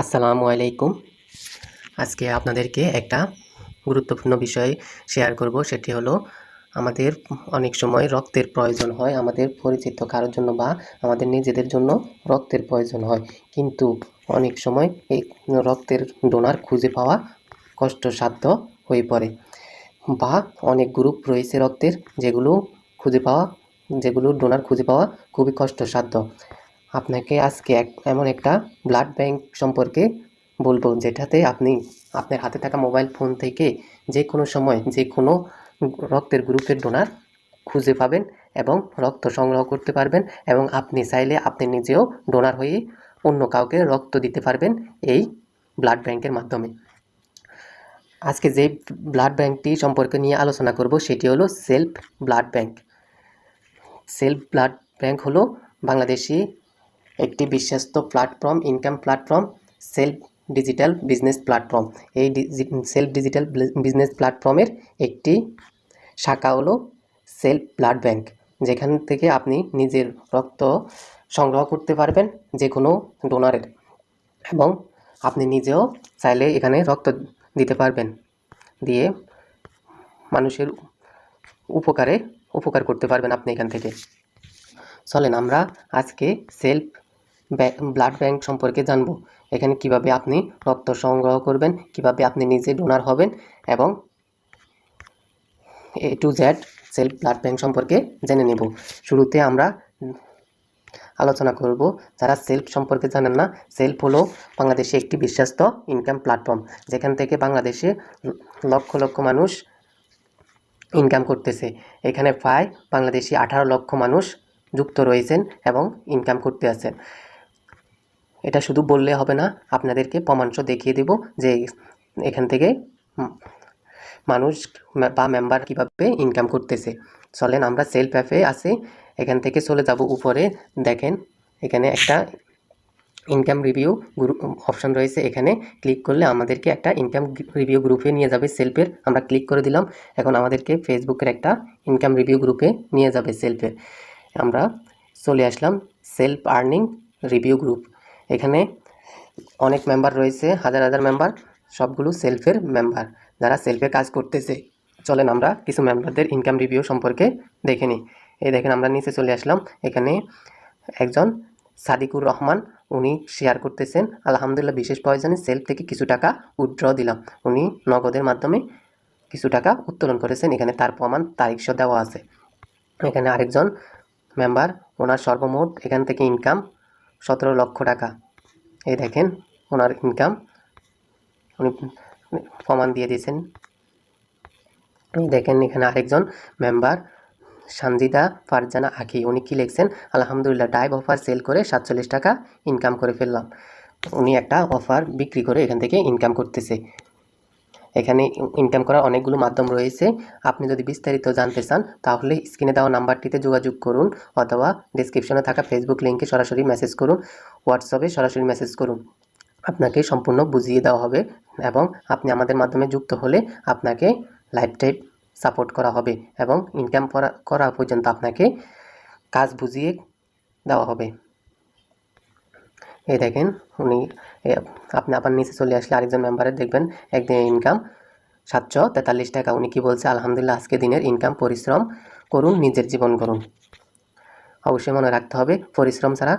আসসালামু আলাইকুম। আজকে আপনাদেরকে একটা গুরুত্বপূর্ণ বিষয় শেয়ার করব, সেটি হলো আমাদের অনেক সময় রক্তের প্রয়োজন হয়, আমাদের পরিচিত কারোর জন্য বা আমাদের নিজেদের জন্য রক্তের প্রয়োজন হয়। কিন্তু অনেক সময় এই রক্তের ডোনার খুঁজে পাওয়া কষ্টসাধ্য হয়ে পড়ে বা অনেক গ্রুপ রয়েছে রক্তের, যেগুলো খুঁজে পাওয়া, যেগুলো ডোনার খুঁজে পাওয়া খুবই কষ্টসাধ্য। আপনাকে আজকে এক, এমন একটা ব্লাড ব্যাংক সম্পর্কে বলব, যেটাতে আপনি, আপনার হাতে থাকা মোবাইল ফোন থেকে যে কোনো সময় যে কোনো রক্তের গ্রুপের ডোনার খুঁজে পাবেন এবং রক্ত সংগ্রহ করতে পারবেন এবং আপনি চাইলে আপনি নিজেও ডোনার হয়ে অন্য কাউকে রক্ত দিতে পারবেন এই ব্লাড ব্যাংকের মাধ্যমে। আজকে যে ব্লাড ব্যাংকটি সম্পর্কে নিয়ে আলোচনা করব, সেটি হলো self blood bank self blood bank হলো বাংলাদেশি একটি বিশ্বস্ত platform income platform self digital business platform এই সেলফ ডিজিটাল বিজনেস প্ল্যাটফর্মের একটি শাখা হলো সেলফ ব্লাড ব্যাংক যেখান থেকে আপনি নিজের রক্ত সংগ্রহ করতে পারবেন যে কোনো ডোনারের এবং আপনি নিজেও চাইলে এখানে রক্ত দিতে পারবেন। দিয়ে মানুষের উপকারে, উপকার করতে পারবেন আপনি এখান থেকে। চলেন আমরা আজকে সেলফ ব্লাড ব্যাংক সম্পর্কে জানব। এখানে কীভাবে আপনি রক্ত সংগ্রহ করবেন, কীভাবে আপনি নিজে ডোনার হবেন এবং A to Z self blood bank সম্পর্কে জেনে নেব। শুরুতে আমরা আলোচনা করব, যারা সেলফ সম্পর্কে জানেন না সেলফ হলো বাংলাদেশে একটি বিশ্বাস্ত ইনকাম প্ল্যাটফর্ম যেখান থেকে বাংলাদেশে লক্ষ লক্ষ মানুষ ইনকাম করতেছে। এখানে প্রায় বাংলাদেশি আঠারো লক্ষ মানুষ যুক্ত রয়েছেন এবং ইনকাম করতে আছেন। এটা শুধু বললে হবে না, আপনাদেরকে প্রমাণস দেখিয়ে দেব যে এখান থেকে মানুষ বা মেম্বার কীভাবে ইনকাম করতেছে। চলেন আমরা সেলফ অ্যাপে আসি, এখান থেকে চলে যাব উপরে। দেখেন, এখানে একটা ইনকাম রিভিউ গ্রুপ অপশন রয়েছে। এখানে ক্লিক করলে আমাদেরকে একটা ইনকাম রিভিউ গ্রুপে নিয়ে যাবে সেলফের আমরা ক্লিক করে দিলাম, এখন আমাদেরকে ফেসবুকের একটা ইনকাম রিভিউ গ্রুপে নিয়ে যাবে সেলফের আমরা চলে আসলাম সেলফ আর্নিং রিভিউ গ্রুপ এখানে অনেক মেম্বার রয়েছে, হাজার হাজার মেম্বার সবগুলো সেলফের মেম্বার যারা সেলফে কাজ করতেছে। চলেন আমরা কিছু মেম্বারদের ইনকাম রিভিউ সম্পর্কে দেখে নিই। এই দেখেন আমরা নিচে চলে আসলাম, এখানে একজন সাদিকুর রহমান, উনি শেয়ার করতেছেন, আলহামদুলিল্লাহ বিশেষ প্রয়োজনে সেলফ থেকে কিছু টাকা উইথড্র দিলাম। উনি নগদের মাধ্যমে কিছু টাকা উত্তোলন করেছেন, এখানে তার প্রমাণ, তারিখ দেওয়া আছে। এখানে আরেকজন মেম্বার ওনার সর্বমোট এখান থেকে ইনকাম সতেরো লক্ষ টাকা। এই দেখেন, ওনার ইনকাম উনি প্রমাণ দিয়ে দিয়েছেন। দেখেন এখানে আরেকজন মেম্বার সানজিদা ফারজানা আখি। উনি কী লিখছেন? আলহামদুলিল্লাহ ডাইভ অফার সেল করে সাতচল্লিশ টাকা ইনকাম করে ফেললাম। উনি একটা অফার বিক্রি করে এখান থেকে ইনকাম করতেছে। এখানে ইনকাম করার অনেকগুলো মাধ্যম রয়েছে। আপনি যদি বিস্তারিত জানতে চান, তাহলে স্ক্রিনে দেওয়া নাম্বারটিতে যোগাযোগ করুন অথবা ডিসক্রিপশনে থাকা ফেসবুক লিঙ্কে সরাসরি মেসেজ করুন হোয়াটসঅ্যাপে সরাসরি মেসেজ করুন। আপনাকে সম্পূর্ণ বুঝিয়ে দেওয়া হবে এবং আপনি আমাদের মাধ্যমে যুক্ত হলে আপনাকে লাইফ টাইম সাপোর্ট করা হবে এবং ইনকাম করা করা পর্যন্ত আপনাকে কাজ বুঝিয়ে দেওয়া হবে। এই দেখেন, উনি আপনি আবার নিচে চলে আসলে আরেকজন মেম্বারের দেখবেন একদিনের ইনকাম সাতশো তেতাল্লিশ টাকা। উনি কী বলছে? আলহামদুলিল্লাহ, আজকে দিনের ইনকাম পরিশ্রম করুন, নিজের জীবন করুন অবশ্যই মনে রাখতে হবে, পরিশ্রম ছাড়া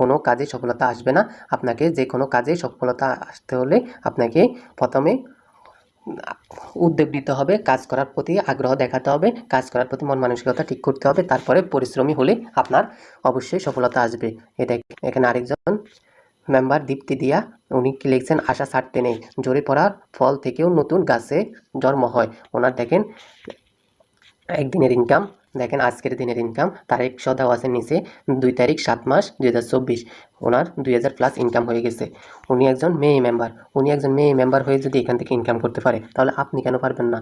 কোনো কাজে সফলতা আসবে না। আপনাকে যে কোনো কাজে সফলতা আসতে হলে আপনাকে প্রথমে উদ্যোগ নিতে হবে, কাজ করার প্রতি আগ্রহ দেখাতে হবে, কাজ করার প্রতি মন মানসিকতা ঠিক করতে হবে, তারপরে পরিশ্রমী হলে আপনার অবশ্যই সফলতা আসবে। এটা এখানে আরেকজন মেম্বার দীপ্তি দিয়া, উনি কি লিখছেন, আশা ছাড়তে নেই। জোরে পড়ার ফল থেকেও নতুন গাছে জন্ম হয়। ওনার দেখেন, একদিনের ইনকাম দেখেন আজকের দিনের ইনকাম তারিখ সদাও আছে নিচে, দুই তারিখ সাত মাস দুই হাজার চব্বিশ। ওনার দুই হাজার প্লাস ইনকাম হয়ে গেছে। উনি একজন মেয়ে মেম্বার উনি একজন মেয়ে মেম্বার হয়ে যদি এখান থেকে ইনকাম করতে পারে, তাহলে আপনি কেন পারবেন না?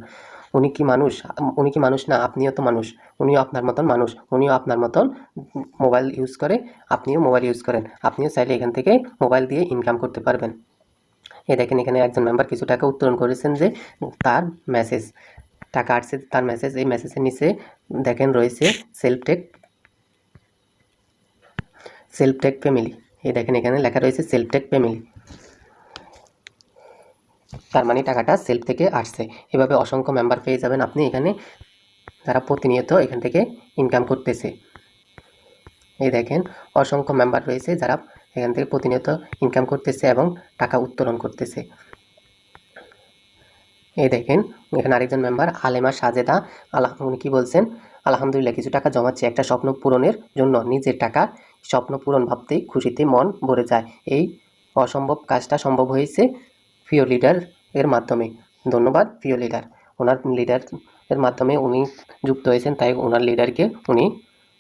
উনি কি মানুষ? উনি কি মানুষ? না, আপনিও তো মানুষ। উনিও আপনার মতন মানুষ। উনিও আপনার মতন মোবাইল ইউজ করে, আপনিও মোবাইল ইউজ করেন। আপনিও চাইলে এখান থেকে মোবাইল দিয়ে ইনকাম করতে পারবেন। এ দেখেন এখানে একজন মেম্বার কিছু টাকা উত্তোলন করেছেন যে, তার মেসেজ টাকা আসছে তার মেসেজ এই মেসেজের নিচে দেখেন রয়েছে self tech self tech family এই দেখেন এখানে লেখা রয়েছে সেলফ টেক ফ্যামিলি তার মানে টাকাটা সেলফ থেকে আসছে। এভাবে অসংখ্য মেম্বার পেয়ে যাবেন আপনি এখানে যারা প্রতিনিয়ত এখান থেকে ইনকাম করতেছে। এই দেখেন অসংখ্য মেম্বার রয়েছে যারা এখান থেকে প্রতিনিয়ত ইনকাম করতেছে এবং টাকা উত্তোলন করতেছে। এই দেখেন, এখানে আরেকজন মেম্বার আলেমা সাজেদা, আল্লাহ, উনি কী বলছেন? আলহামদুলিল্লাহ, কিছু টাকা জমাচ্ছে, একটা স্বপ্ন পূরণের জন্য, নিজের টাকা, স্বপ্ন পূরণ ভাবতেই খুশিতে মন ভরে যায়। এই অসম্ভব কাজটা সম্ভব হয়েছে প্রিয় লিডার এর মাধ্যমে। ধন্যবাদ, প্রিয় লিডার ওনার লিডার এর মাধ্যমে উনি যুক্ত হয়েছেন, তাই ওনার লিডারকে উনি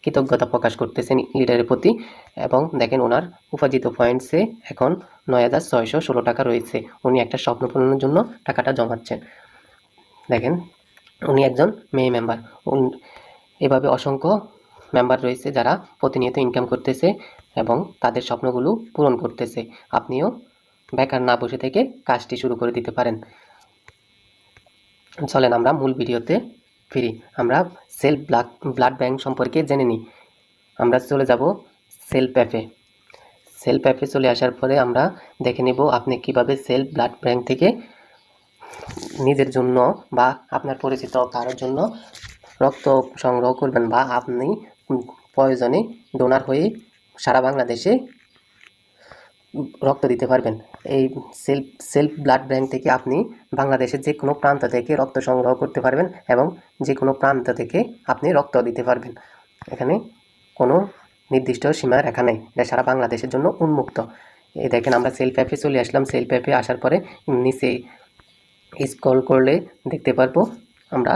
কৃতজ্ঞতা প্রকাশ করতেছেন লিডারের প্রতি এবং দেখেন ওনার উপার্জিত পয়েন্টসে এখন নয় হাজার ছয়শো ষোলো টাকা রয়েছে। উনি একটা স্বপ্ন পূরণের জন্য টাকাটা জমাচ্ছেন। দেখেন, উনি একজন মেয়ে মেম্বার এভাবে অসংখ্য মেম্বার রয়েছে যারা প্রতিনিয়ত ইনকাম করতেছে এবং তাদের স্বপ্নগুলো পূরণ করতেছে। আপনিও বেকার না বসে থেকে কাজটি শুরু করে দিতে পারেন। চলেন আমরা মূল ভিডিওতে ফিরি। আমরা সেলফ ব্লাড ব্লাড ব্যাংক সম্পর্কে জেনে নিই। আমরা চলে যাব সেলফ অ্যাপে সেলফ অ্যাপে চলে আসার পরে আমরা দেখে নেব আপনি কীভাবে সেলফ ব্লাড ব্যাংক থেকে নিজের জন্য বা আপনার পরিচিত কারোর জন্য রক্ত সংগ্রহ করবেন বা আপনি প্রয়োজনে ডোনার হয়ে সারা বাংলাদেশে রক্ত দিতে পারবেন। এই সেলফ সেলফ ব্লাড ব্যাংক থেকে আপনি বাংলাদেশের যে কোনো প্রান্ত থেকে রক্ত সংগ্রহ করতে পারবেন এবং যে কোনো প্রান্ত থেকে আপনি রক্ত দিতে পারবেন। এখানে কোনো নির্দিষ্ট সীমা রেখা নেই। এটা সারা বাংলাদেশের জন্য উন্মুক্ত। এই দেখেন আমরা সেলফ অ্যাপে চলে আসলাম। সেলফ অ্যাপে আসার পরে নিচে স্ক্রল করলে দেখতে পারব আমরা,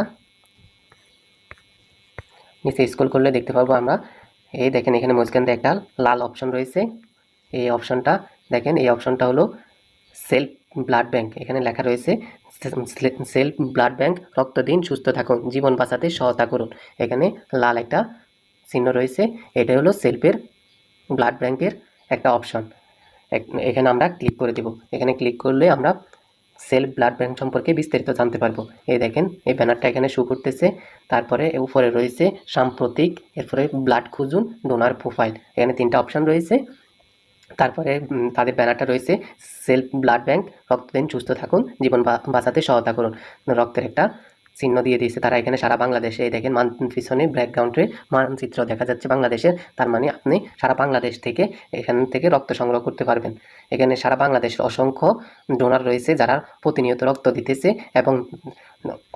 নিচে স্ক্রল করলে দেখতে পারব আমরা। এই দেখেন এখানে মাঝখানে একটা লাল অপশন রয়েছে। এই অপশনটা দেখেন এই অপশনটা হলো সেলফ ব্লাড ব্যাংক। এখানে লেখা রয়েছে, সেলফ ব্লাড ব্যাংক, রক্ত দিন, সুস্থ থাকুন, জীবন বাঁচাতে সহায়তা করুন। এখানে লাল একটা চিহ্ন রয়েছে এটা হলো সেলফের ব্লাড ব্যাংকের একটা অপশন। এখানে আমরা ক্লিক করে দেব। এখানে ক্লিক করলে আমরা সেলফ ব্লাড ব্যাংক সম্পর্কে বিস্তারিত জানতে পারব। এই দেখেন, এই ব্যানারটা এখানে শু করতেছে। তারপরে উপরে রয়েছে সাম্প্রতিক, এরপরে ব্লাড খুঁজুন ডোনার প্রোফাইল এখানে তিনটা অপশন রয়েছে। তারপরে তাদের ব্যানারটা রয়েছে, সেলফ ব্লাড ব্যাংক, রক্ত দিন, সুস্থ থাকুন, জীবন বাঁচাতে সহায়তা করুন। রক্তের একটা চিহ্ন দিয়ে দিয়েছে। তারা এখানে সারা বাংলাদেশে এই দেখেন মান পিছনে ব্যাকগ্রাউন্ডে মানচিত্র দেখা যাচ্ছে বাংলাদেশের। তার মানে আপনি সারা বাংলাদেশ থেকে এখান থেকে রক্ত সংগ্রহ করতে পারবেন। এখানে সারা বাংলাদেশের অসংখ্য ডোনার রয়েছে যারা প্রতিনিয়ত রক্ত দিতেছে এবং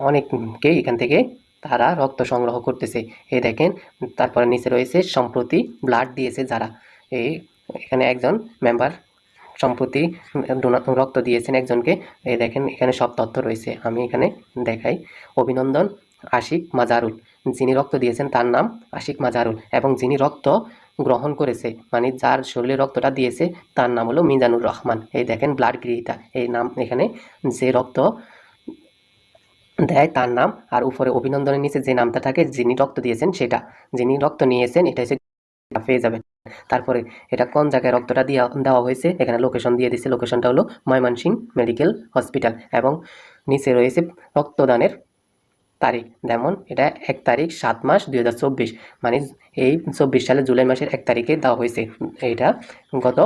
অনেককেই এখান থেকে তারা রক্ত সংগ্রহ করতেছে। এই দেখেন, তারপরে নিচে রয়েছে সম্প্রতি ব্লাড দিয়েছে যারা। এই এখানে একজন মেম্বার সম্প্রতি রক্ত দিয়েছেন একজনকে। এই দেখেন, এখানে সব তথ্য রয়েছে। আমি এখানে দেখাই। অভিনন্দন, আশিক মাজারুল। যিনি রক্ত দিয়েছেন, তার নাম আশিক মাজারুল। এবং যিনি রক্ত গ্রহণ করেছে মানে যার শরীরে রক্তটা দিয়েছে, তার নাম হলো মিজানুর রহমান। এই দেখেন, ব্লাড গৃহীতা। এই নাম এখানে যে রক্ত দেয়, তার নাম। আর উপরে অভিনন্দনের নিচে যে নামটা থাকে, যিনি রক্ত দিয়েছেন, সেটা। যিনি রক্ত নিয়েছেন, এটা হচ্ছে, পেয়ে যাবেন। তারপরে এটা কোন জায়গায় রক্তটা দিয়ে, দেওয়া হয়েছে? এখানে লোকেশন দিয়ে দিচ্ছে লোকেশনটা হলো ময়মনসিংহ মেডিকেল হসপিটাল এবং নিচে রয়েছে রক্তদানের তারিখ। যেমন এটা এক তারিখ সাত মাস দুই হাজার চব্বিশ মানে এই চব্বিশ সালে জুলাই মাসের এক তারিখে দেওয়া হয়েছে। এটা গত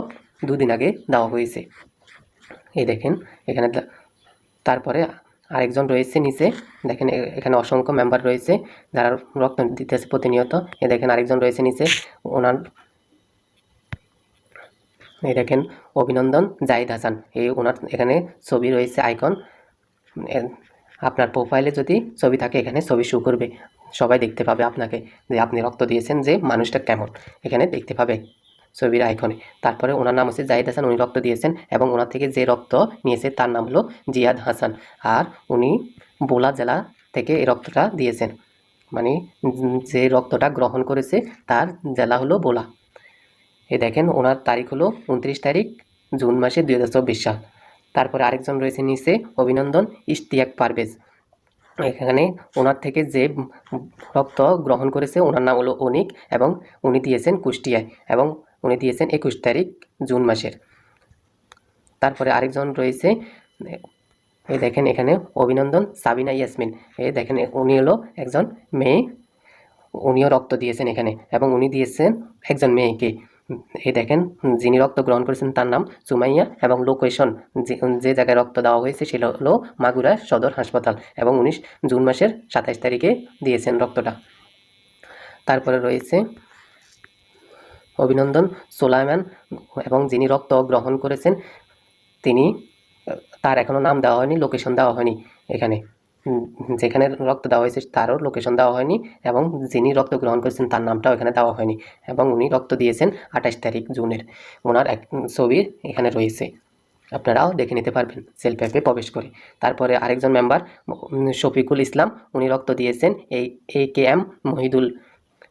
দুদিন আগে দেওয়া হয়েছে। এই দেখেন, এখানে তারপরে আরেকজন রয়েছে নিচে। দেখেন এখানে অসংখ্য মেম্বার রয়েছে যারা রক্ত দিতেছে প্রতিনিয়ত। এ দেখেন, আরেকজন রয়েছে নিচে। ওনার এই দেখেন, অভিনন্দন, জাহিদ হাসান। এই ওনার এখানে ছবি রয়েছে, আইকন। আপনার প্রোফাইলে যদি ছবি থাকে, এখানে ছবি শো করবে। সবাই দেখতে পাবে আপনাকে যে আপনি রক্ত দিয়েছেন যে মানুষটা কেমন। এখানে দেখতে পাবে ছবির আইকনে। তারপরে ওনার নাম হচ্ছে জাহিদ হাসান, উনি রক্ত দিয়েছেন এবং ওনার থেকে যে রক্ত নিয়েছে, তার নাম হলো জিয়াদ হাসান। আর উনি বোলা জেলা থেকে এই রক্তটা দিয়েছেন। মানে যে রক্তটা গ্রহণ করেছে, তার জেলা হলো বোলা এই দেখেন, ওনার তারিখ হলো উনত্রিশ তারিখ জুন মাসে দুই হাজার চব্বিশ সাল। তারপরে আরেকজন রয়েছে নিচে, অভিনন্দন ইশতিয়াক পারভেজ। এখানে ওনার থেকে যে রক্ত গ্রহণ করেছে, ওনার নাম হলো অনিক এবং উনি দিয়েছেন কুষ্টিয়ায় এবং উনি দিয়েছেন একুশ তারিখ জুন মাসের। তারপরে আরেকজন রয়েছে এই দেখেন এখানে অভিনন্দন সাবিনা ইয়াসমিন। এই দেখেন, উনি হলো একজন মেয়ে, উনিও রক্ত দিয়েছেন এখানে এবং উনি দিয়েছেন একজন মেয়েকে। এই দেখেন, যিনি রক্ত গ্রহণ করেছেন তার নাম সুমাইয়া এবং লোকেশন যে জায়গায় রক্ত দেওয়া হয়েছে সেটা হলো মাগুরা সদর হাসপাতাল এবং উনিশ জুন মাসের সাতাইশ তারিখে দিয়েছেন রক্তটা। তারপরে রয়েছে অভিনন্দন সোলাইমান এবং যিনি রক্ত গ্রহণ করেছেন, তিনি তার এখনও নাম দেওয়া হয়নি, লোকেশন দেওয়া হয়নি এখানে। যেখানে রক্ত দেওয়া হয়েছে তারও লোকেশন দেওয়া হয়নি এবং যিনি রক্ত গ্রহণ করেছেন তার নামটাও এখানে দেওয়া হয়নি এবং উনি রক্ত দিয়েছেন আঠাশ তারিখ জুনের। ওনার এক ছবি এখানে রয়েছে। আপনারাও দেখে নিতে পারবেন সেলফ অ্যাপে প্রবেশ করে। তারপরে আরেকজন মেম্বার শফিকুল ইসলাম, উনি রক্ত দিয়েছেন এই এ কে এম মহিদুল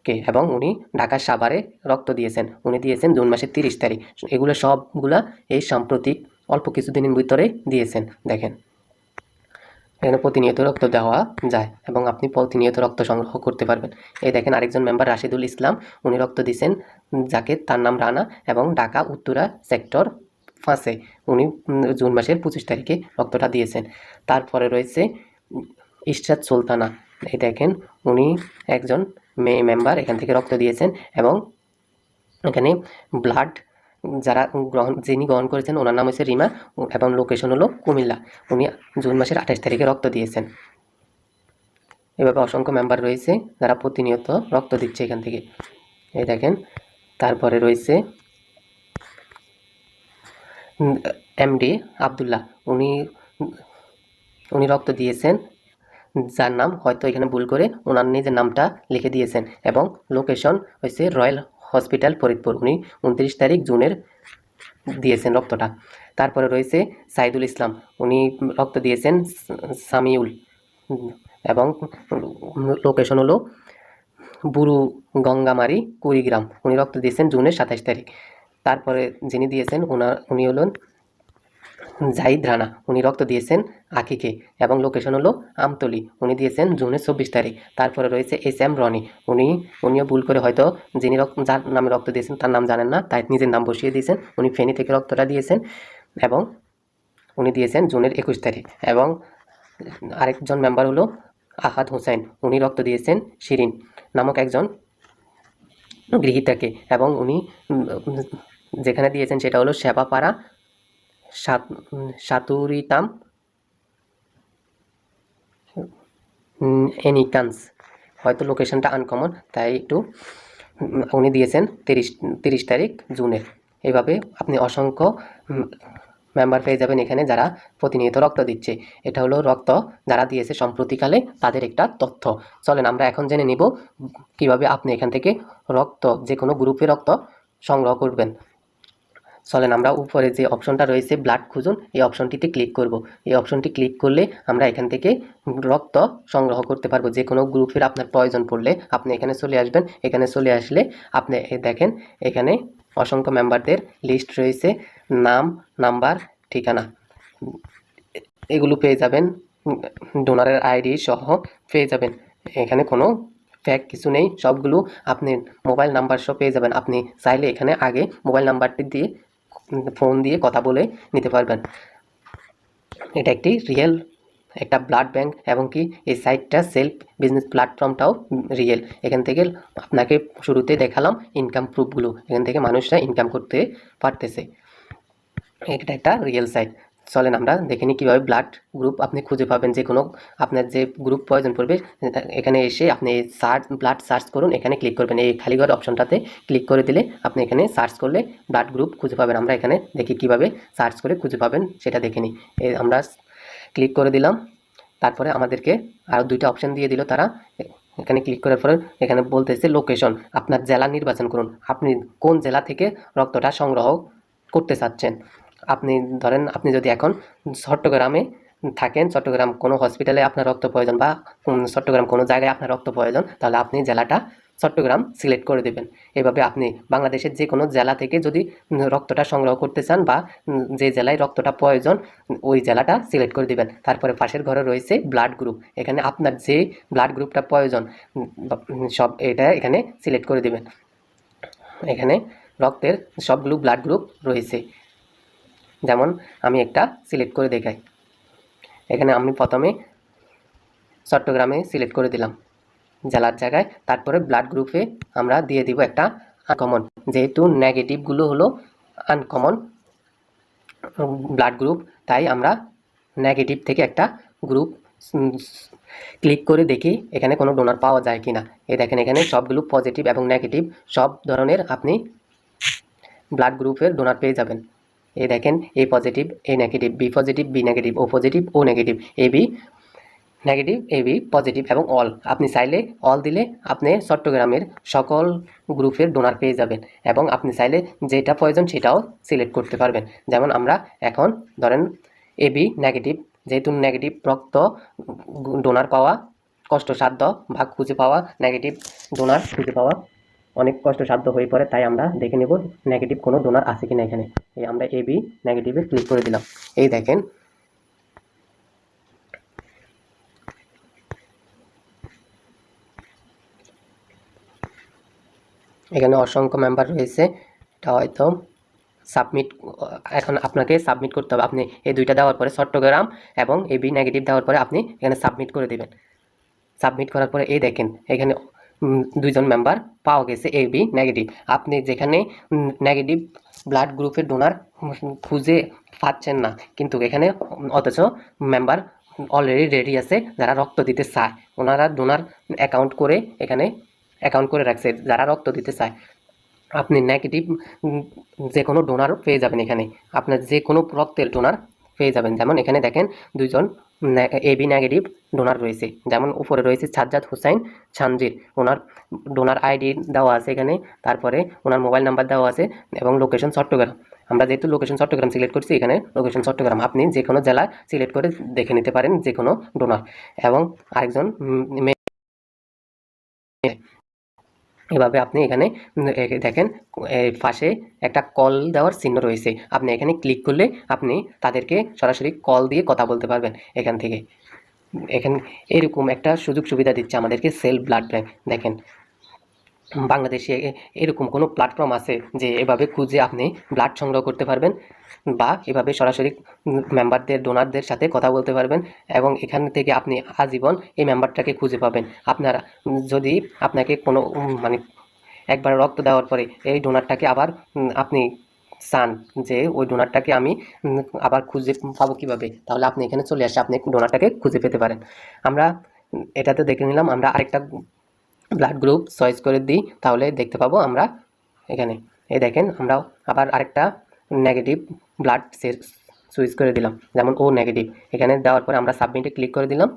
কে এবং উনি ঢাকার সাভারে রক্ত দিয়েছেন। উনি দিয়েছেন জুন মাসের তিরিশ তারিখ। এগুলো সবগুলা এই সাম্প্রতিক অল্প কিছুদিনের ভিতরে দিয়েছেন, দেখেন। এখানে প্রতিনিয়ত রক্ত দেওয়া যায় এবং আপনি প্রতিনিয়ত রক্ত সংগ্রহ করতে পারবেন। এই দেখেন আরেকজন মেম্বার রাশিদুল ইসলাম, উনি রক্ত দিয়েছেন যাকে তার নাম রানা এবং ঢাকা উত্তরা সেক্টর ফাঁসে উনি জুন মাসের পঁচিশ তারিখে রক্তটা দিয়েছেন। তারপরে রয়েছে ইশরাত সুলতানা। এই দেখেন উনি একজন মেয়ে মেম্বার এখান থেকে রক্ত দিয়েছেন এবং এখানে ব্লাড যারা গ্রহণ, যিনি গ্রহণ করেছেন, ওনার নাম হচ্ছে রিমা এবং লোকেশন হলো কুমিল্লা। উনি জুন মাসের আঠাশ তারিখে রক্ত দিয়েছেন। এভাবে অসংখ্য মেম্বার রয়েছে যারা প্রতিনিয়ত রক্ত দিচ্ছে এখান থেকে। এই দেখেন, তারপরে রয়েছে এমডি আবদুল্লাহ। উনি উনি রক্ত দিয়েছেন, যার নাম হয়তো এখানে ভুল করে ওনার নিজের নামটা লিখে দিয়েছেন এবং লোকেশন হয়েছে রয়্যাল হসপিটাল ফরিদপুর। উনি উনত্রিশ তারিখ জুনের দিয়েছেন রক্তটা। তারপরে রয়েছে সাইদুল ইসলাম। উনি রক্ত দিয়েছেন সামিউল। এবং লোকেশন হলো বুরু গঙ্গামারি, কুড়িগ্রাম। উনি রক্ত দিয়েছেন জুনের সাতাশ তারিখ। তারপরে যিনি দিয়েছেন ওনার উনি হলেন জাহিদ রানা, উনি রক্ত দিয়েছেন আখিকে এবং লোকেশন হলো আমতলি। উনি দিয়েছেন জুনের চব্বিশ তারিখ। তারপরে রয়েছে এস এম রনি। উনি, উনিও ভুল করে হয়তো যিনি রক্ত, যার নামে রক্ত দিয়েছেন তার নাম জানেন না, তাই নিজের নাম বসিয়ে দিয়েছেন। উনি ফেনী থেকে রক্তটা দিয়েছেন এবং উনি দিয়েছেন জুনের একুশ তারিখ এবং আরেকজন মেম্বার হলো আহাদ হোসেন। উনি রক্ত দিয়েছেন শিরিন নামক একজন গৃহীতাকে এবং উনি যেখানে দিয়েছেন সেটা হলো সেবাপাড়া সাতুরিতাম? এনিকান্স হয়তো লোকেশনটা আনকমন তাই একটু উনি দিয়েছেন তিরিশ তিরিশ তারিখ জুনের এভাবে আপনি অসংখ্য মেম্বার পেয়ে যাবেন এখানে যারা প্রতিনিয়ত রক্ত দিচ্ছে। এটা হলো রক্ত যারা দিয়েছে সম্প্রতিকালে, তাদের একটা তথ্য। চলেন, আমরা এখন জেনে নিব কীভাবে আপনি এখান থেকে রক্ত যে কোনো গ্রুপে রক্ত সংগ্রহ করবেন। চলেন আমরা উপরে যে অপশনটা রয়েছে ব্লাড খুঁজুন, এই অপশনটিতে ক্লিক করব। এই অপশনটি ক্লিক করলে আমরা এখান থেকে রক্ত সংগ্রহ করতে পারব। যে কোনো গ্রুপের আপনার প্রয়োজন পড়লে আপনি এখানে চলে আসবেন। এখানে চলে আসলে আপনি দেখেন, এখানে অসংখ্য মেম্বারদের লিস্ট রয়েছে। নাম নাম্বার ঠিকানা। এগুলো পেয়ে যাবেন ডোনারের আইডি সহ পেয়ে যাবেন। এখানে কোনো ফ্যাক কিছু নেই। সবগুলো আপনি মোবাইল নাম্বার সহ পেয়ে যাবেন। আপনি চাইলে এখানে আগে মোবাইল নাম্বারটি দিয়ে ফোন দিয়ে কথা বলে নিতে পারবেন। এটা একটি রিয়েল, একটা ব্লাড ব্যাংক এবং কি এই সাইটটা সেলফ বিজনেস প্ল্যাটফর্মটাও রিয়েল। এখান থেকে আপনাকে শুরুতে দেখালাম ইনকাম প্রুফগুলো এখান থেকে মানুষরা ইনকাম করতে পারতেছে। এটা একটা রিয়েল সাইট। চলেন আমরা, দেখে নিই কীভাবে ব্লাড গ্রুপ আপনি খুঁজে পাবেন যে কোনো, আপনার যে গ্রুপ প্রয়োজন পড়বে, এখানে এসে আপনি সার্চ ব্লাড সার্চ করুন, এখানে ক্লিক করবেন। এই খালি ঘর অপশনটাতে ক্লিক করে দিলে আপনি এখানে সার্চ করলে ব্লাড গ্রুপ খুঁজে পাবেন। আমরা এখানে দেখি কীভাবে সার্চ করে খুঁজে পাবেন, সেটা দেখে নিই। আমরা ক্লিক করে দিলাম। তারপরে আমাদেরকে আরও দুইটা অপশন দিয়ে দিল তারা। এখানে ক্লিক করার পরে এখানে বলতেছে লোকেশন আপনার জেলা নির্বাচন করুন। আপনি কোন জেলা থেকে রক্তটা সংগ্রহ করতে চাচ্ছেন? আপনি ধরেন, আপনি যদি এখন চট্টগ্রামে থাকেন, চট্টগ্রাম কোনো হসপিটালে আপনার রক্ত প্রয়োজন বা চট্টগ্রাম কোনো জায়গায় আপনার রক্ত প্রয়োজন, তাহলে আপনি জেলাটা চট্টগ্রাম সিলেক্ট করে দেবেন। এভাবে আপনি বাংলাদেশের যে কোনো জেলা থেকে যদি রক্তটা সংগ্রহ করতে চান বা যে জেলায় রক্তটা প্রয়োজন, ওই জেলাটা সিলেক্ট করে দিবেন। তারপরে পাশের ঘরে রয়েছে ব্লাড গ্রুপ এখানে আপনার যে ব্লাড গ্রুপটা প্রয়োজন সব এটা এখানে সিলেক্ট করে দেবেন। এখানে রক্তের সবগুলো ব্লাড গ্রুপ রয়েছে। যেমন আমি একটা সিলেক্ট করে দেখাই। এখানে আমি প্রথমে চট্টগ্রামে সিলেক্ট করে দিলাম। জেলার জায়গায়, তারপরে ব্লাড গ্রুপে আমরা দিয়ে দিব একটা আনকমন যেহেতু নেগেটিভগুলো হলো আনকমন ব্লাড গ্রুপ তাই আমরা নেগেটিভ থেকে একটা গ্রুপ ক্লিক করে দেখি এখানে কোনো ডোনার পাওয়া যায় কি না এ দেখেন এখানে সবগুলো পজিটিভ এবং নেগেটিভ সব ধরনের আপনি ব্লাড গ্রুপের ডোনার পেয়ে যাবেন। এই দেখেন, A positive A negative B positive B negative O positive O negative A B negative A B positive এবং অল আপনি চাইলে অল দিলে আপনি চট্টগ্রামের সকল গ্রুপের ডোনার পেয়ে যাবেন এবং আপনি চাইলে যেটা প্রয়োজন সেটাও সিলেক্ট করতে পারবেন। যেমন আমরা এখন ধরেন এ বি নেগেটিভ যেহেতু নেগেটিভ রক্ত ডোনার পাওয়া কষ্টসাধ্য ভাগ খুঁজে পাওয়া নেগেটিভ ডোনার খুঁজে পাওয়া অনেক কষ্টসাধ্য হয়ে পড়ে, তাই আমরা দেখে নেব নেগেটিভ কোনো ডোনার আছে কিনা এখানে। এই আমরা এ বি নেগেটিভে ক্লিক করে দিলাম। এই দেখেন, এখানে অসংখ্য মেম্বার রয়েছে। এটা হয়তো সাবমিট এখন আপনাকে সাবমিট করতে হবে। আপনি এই দুইটা দেওয়ার পরে চট্টগ্রাম এবং এ বি নেগেটিভ দেওয়ার পরে আপনি এখানে সাবমিট করে দেবেন। সাবমিট করার পরে এই দেখেন, এখানে দুইজন মেম্বার পাওয়া গেছে এ বি নেগেটিভ আপনি যেখানে নেগেটিভ ব্লাড গ্রুপের ডোনার খুঁজে পাচ্ছেন না, কিন্তু এখানে, অথচ মেম্বার অলরেডি রেডি আছে, যারা রক্ত দিতে চায়। ওনারা ডোনার অ্যাকাউন্ট করে এখানে অ্যাকাউন্ট করে রাখছে, যারা রক্ত দিতে চায়। আপনি নেগেটিভ যে কোনো ডোনার পেয়ে যাবেন এখানে। আপনার যে কোনো রক্তের ডোনার পেয়ে যাবেন। যেমন এখানে দেখেন, দুইজন এ বি নেগেটিভ ডোনার রয়েছে। যেমন উপরে রয়েছে সাজ্জাদ হুসাইন ছানজির। ওনার ডোনার আইডি দেওয়া আছে এখানে। তারপরে ওনার মোবাইল নাম্বার দেওয়া আছে এবং লোকেশন চট্টগ্রাম। আমরা যেহেতু লোকেশন চট্টগ্রাম সিলেক্ট করছি, এখানে লোকেশন চট্টগ্রাম। আপনি যে কোনো জেলা সিলেক্ট করে দেখে নিতে পারেন যে কোনো ডোনার এবং আরেকজন এভাবে আপনি এখানে দেখেন পাশে একটা কল দেওয়ার চিহ্ন রয়েছে। আপনি এখানে ক্লিক করলে আপনি তাদেরকে সরাসরি কল দিয়ে কথা বলতে পারবেন এখান থেকে। এখান, এরকম একটা সুযোগ সুবিধা দিচ্ছে আমাদেরকে সেল ব্লাড ব্যাঙ্ক দেখেন। বাংলাদেশে এরকম কোনো প্ল্যাটফর্ম আছে যে এভাবে খুঁজে আপনি ব্লাড সংগ্রহ করতে পারবেন? বা এভাবে সরাসরি মেম্বারদের ডোনারদের সাথে কথা বলতে পারবেন এবং এখান থেকে আপনি আজীবন এই মেম্বারটাকে খুঁজে পাবেন। আপনারা, যদি আপনাকে কোনো মানে একবার রক্ত দেওয়ার পরে এই ডোনারটাকে আবার আপনি চান যে ওই ডোনারটাকে আমি আবার খুঁজে পাবো কীভাবে? তাহলে আপনি এখানে চলে আসে আপনি ডোনারটাকে খুঁজে পেতে পারেন। আমরা এটাতে দেখে নিলাম, আমরা আরেকটা ব্লাড গ্রুপ চয়েস করে দিই, তাহলে দেখতে পাবো আমরা এখানে। এই দেখেন আমরা আবার আরেকটা নেগেটিভ ব্লাড সুইচ করে দিলাম, যেমন ও নেগেটিভ এখানে দেওয়ার পরে আমরা সাবমিটে ক্লিক করে দিলাম।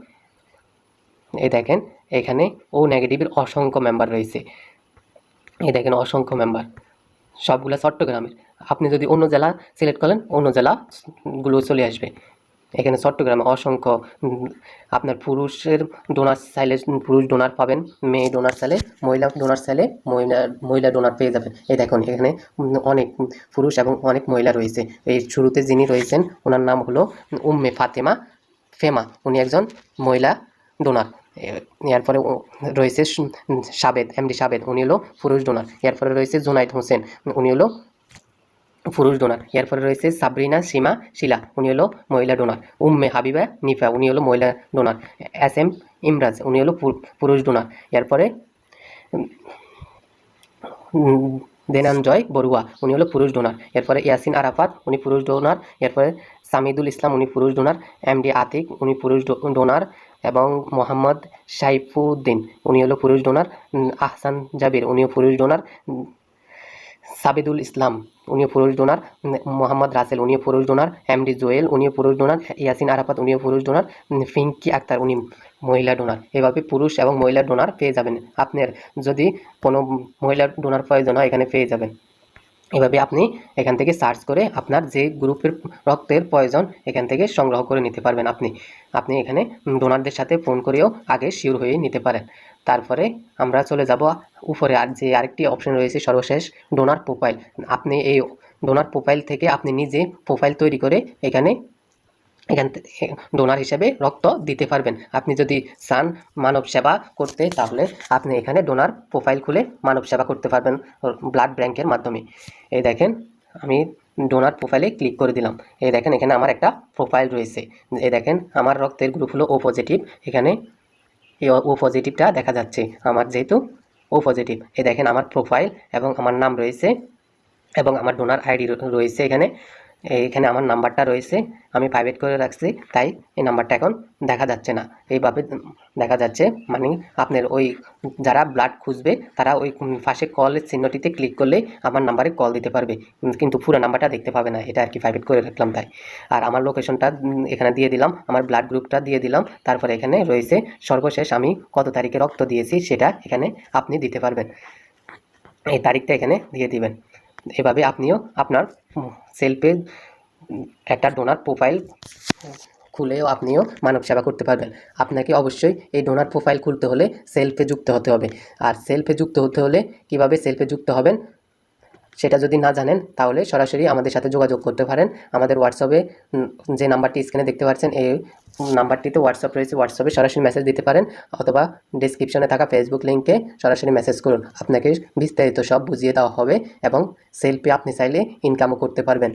এই দেখেন, এখানে ও নেগেটিভের অসংখ্য মেম্বার রয়েছে। এই দেখেন, অসংখ্য মেম্বার সবগুলো চট্টগ্রামের। আপনি যদি অন্য জেলা সিলেক্ট করেন, অন্য জেলাগুলো চলে আসবে। এখানে চট্টগ্রামে অসংখ্য আপনার পুরুষের ডোনার চাইলে পুরুষ ডোনার পাবেন, মেয়ে ডোনার চাইলে মহিলা ডোনার চাইলে মহিলা মহিলা ডোনার পেয়ে যাবেন। এই দেখুন, এখানে অনেক পুরুষ এবং অনেক মহিলা রয়েছে। এই শুরুতে যিনি রয়েছেন, ওনার নাম হলো উম্মে ফাতেমা ফেমা। উনি একজন মহিলা ডোনার এরপরে রয়েছে সাবেদ এমডি সাবেদ। উনি হলো পুরুষ ডোনার এরপরে রয়েছে জুনাইদ হোসেন। উনি হলো পুরুষ ডোনার এরপরে রয়েছে সাবরিনা, সীমা, শিলা। উনি হলো মহিলা ডোনার উম্মে হাবিবা, নিফা। উনি হলো মহিলা ডোনার এস এম ইমরাজ, উনি হলো পুরুষ ডোনার এরপরে দেনাঞ্জয় বড়ুয়া, উনি হলো পুরুষ ডোনার এরপরে ইয়াসিন আরাফাত, উনি পুরুষ ডোনার এরপরে সামিদুল ইসলাম, উনি পুরুষ ডোনার এম ডি আতিক, উনি পুরুষ ডোনার এবং মোহাম্মদ সাইফুদ্দিন উনি হলো পুরুষ ডোনার আহসান জাবির, উনিও পুরুষ ডোনার সাবিদুল ইসলাম। উনিও পুরুষ ডোনার মোহাম্মদ রাসেল উনিও পুরুষ ডোনার এম ডি জোয়েল উনিও পুরুষ ডোনার ইয়াসিন আরাফাত উনিও পুরুষ ডোনার ফিঙ্কি আক্তার উনি মহিলা ডোনার এভাবে পুরুষ এবং মহিলা ডোনার পেয়ে যাবেন। আপনার যদি কোনো মহিলা ডোনার প্রয়োজন হয়, এখানে পেয়ে যাবেন। এভাবে আপনি এখান থেকে সার্চ করে আপনার যে গ্রুপের রক্তের প্রয়োজন এখান থেকে সংগ্রহ করে নিতে পারবেন আপনি। আপনি এখানে ডোনারদের সাথে ফোন করেও আগে শিওর হয়ে নিতে পারেন। তারপরে আমরা চলে যাব উপরে। আর যে আরেকটি অপশন রয়েছে সর্বশেষ ডোনার প্রোফাইল আপনি এই ডোনার প্রোফাইল থেকে আপনি নিজে প্রোফাইল তৈরি করে এখানে এখান থেকে ডোনার হিসেবে রক্ত দিতে পারবেন। আপনি যদি চান মানব সেবা করতে, তাহলে আপনি এখানে ডোনার প্রোফাইল খুলে মানব সেবা করতে পারবেন ব্লাড ব্যাংকের মাধ্যমে। এই দেখেন, আমি ডোনার প্রোফাইলে ক্লিক করে দিলাম। এই দেখেন, এখানে আমার একটা প্রোফাইল রয়েছে। এই দেখেন, আমার রক্তের গ্রুপ হলো ও পজিটিভ এখানে এই ও পজিটিভটা দেখা যাচ্ছে, আমার যেহেতু ও পজিটিভ এই দেখেন, আমার প্রোফাইল এবং আমার নাম রয়েছে এবং আমার ডোনার আইডি রয়েছে এখানে। এখানে আমার নাম্বারটা রয়েছে, আমি প্রাইভেট করে রাখছি, তাই এই নাম্বারটা এখন দেখা যাচ্ছে না। এইভাবে দেখা যাচ্ছে মানে আপনার ওই যারা ব্লাড খুঁজবে, তারা ওই পাশে কলের চিহ্নটিতে ক্লিক করলে আমার নাম্বারে কল দিতে পারবে। কিন্তু পুরো নাম্বারটা দেখতে পাবে না, এটা আর কি প্রাইভেট করে রাখলাম তাই। আর আমার লোকেশনটা এখানে দিয়ে দিলাম, আমার ব্লাড গ্রুপটা দিয়ে দিলাম, তারপরে এখানে রয়েছে সর্বশেষ আমি কত তারিখে রক্ত দিয়েছি, সেটা এখানে আপনি দিতে পারবেন। এই তারিখটা এখানে দিয়ে দিবেন। এভাবে আপনিও আপনার সেলফে একটা ডোনার প্রোফাইল খুলেও আপনিও মানব সেবা করতে পারবেন। আপনাকে অবশ্যই এই ডোনার প্রোফাইল খুলতে হলে সেলফে যুক্ত হতে হবে। আর সেলফে যুক্ত হতে হলে কীভাবে সেলফে যুক্ত হবেন? সেটা যদি না জানেন, তাহলে সরাসরি আমাদের সাথে যোগাযোগ করতে পারেন। আমাদের হোয়াটসঅ্যাপে যে নাম্বারটি স্ক্রিনে দেখতে পাচ্ছেন, এই নাম্বারটিতে হোয়াটসঅ্যাপ রয়েছে। হোয়াটসঅ্যাপে সরাসরি মেসেজ দিতে পারেন, অথবা ডিসক্রিপশনে থাকা ফেসবুক লিঙ্কে সরাসরি মেসেজ করুন। আপনাকে বিস্তারিত সব বুঝিয়ে দেওয়া হবে এবং সেলফি আপনি চাইলে ইনকামও করতে পারবেন।